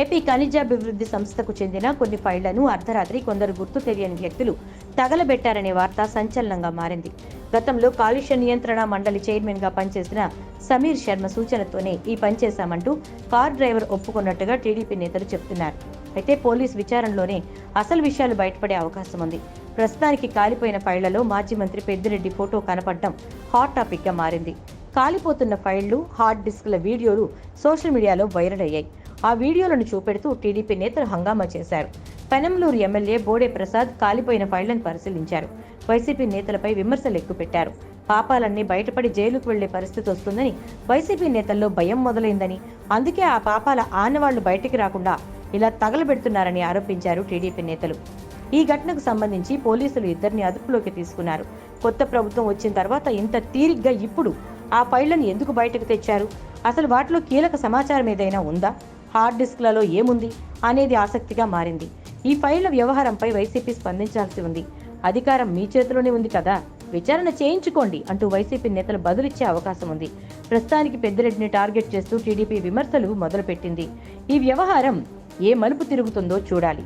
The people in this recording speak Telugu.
ఏపీ ఖనిజాభివృద్ధి సంస్థకు చెందిన కొన్ని ఫైళ్ళను అర్ధరాత్రి కొందరు గుర్తు తెలియని వ్యక్తులు తగలబెట్టారనే వార్త సంచలనంగా మారింది. గతంలో కాలుష్య నియంత్రణ మండలి చైర్మన్గా పనిచేసిన సమీర్ శర్మ సూచనతోనే ఈ పని చేశామంటూ కార్ డ్రైవర్ ఒప్పుకున్నట్టుగా టీడీపీ నేతలు చెబుతున్నారు అయితే పోలీస్ విచారణలోనే అసలు విషయాలు బయటపడే అవకాశం ఉంది. ప్రస్తుతానికి కాలిపోయిన ఫైళ్ళలో మాజీ మంత్రి పెద్దిరెడ్డి ఫోటో కనపడడం హాట్ టాపిక్గా మారింది. కాలిపోతున్న ఫైళ్ళు హార్డ్ డిస్క్ల వీడియోలు సోషల్ మీడియాలో వైరల్ అయ్యాయి. ఆ వీడియోలను చూపెడుతూ టీడీపీ నేతలు హంగామా చేశారు. పెనంలూరు ఎమ్మెల్యే బోడే ప్రసాద్ కాలిపోయిన ఫైళ్ళను పరిశీలించారు. వైసీపీ నేతలపై విమర్శలు ఎక్కుపెట్టారు. పాపాలన్నీ బయటపడి జైలుకు వెళ్ళే పరిస్థితి వస్తుందని వైసీపీ నేతల్లో భయం మొదలైందని అందుకే ఆ పాపాల ఆనవాళ్ళు బయటికి రాకుండా ఇలా తగలబెడుతున్నారని ఆరోపించారు టీడీపీ నేతలు. ఈ ఘటనకు సంబంధించి పోలీసులు ఇద్దరిని అదుపులోకి తీసుకున్నారు. కొత్త ప్రభుత్వం వచ్చిన తర్వాత ఇంత తీరిగ్గా ఇప్పుడు ఆ ఫైళ్ళను ఎందుకు బయటకు తెచ్చారు? అసలు వాటిలో కీలక సమాచారం ఏదైనా ఉందా? హార్డ్ డిస్క్లలో ఏముంది అనేది ఆసక్తిగా మారింది. ఈ ఫైళ్ళ వ్యవహారంపై వైసీపీ స్పందించాల్సి ఉంది. అధికారం మీ చేతిలోనే ఉంది కదా? విచారణ చేయించుకోండి అంటూ వైసీపీ నేతలు బదులిచ్చే అవకాశం ఉంది. ప్రస్తుతానికి పెద్దిరెడ్డిని టార్గెట్ చేస్తూ టీడీపీ విమర్శలు మొదలుపెట్టింది. ఈ వ్యవహారం ఏ మలుపు తిరుగుతుందో చూడాలి.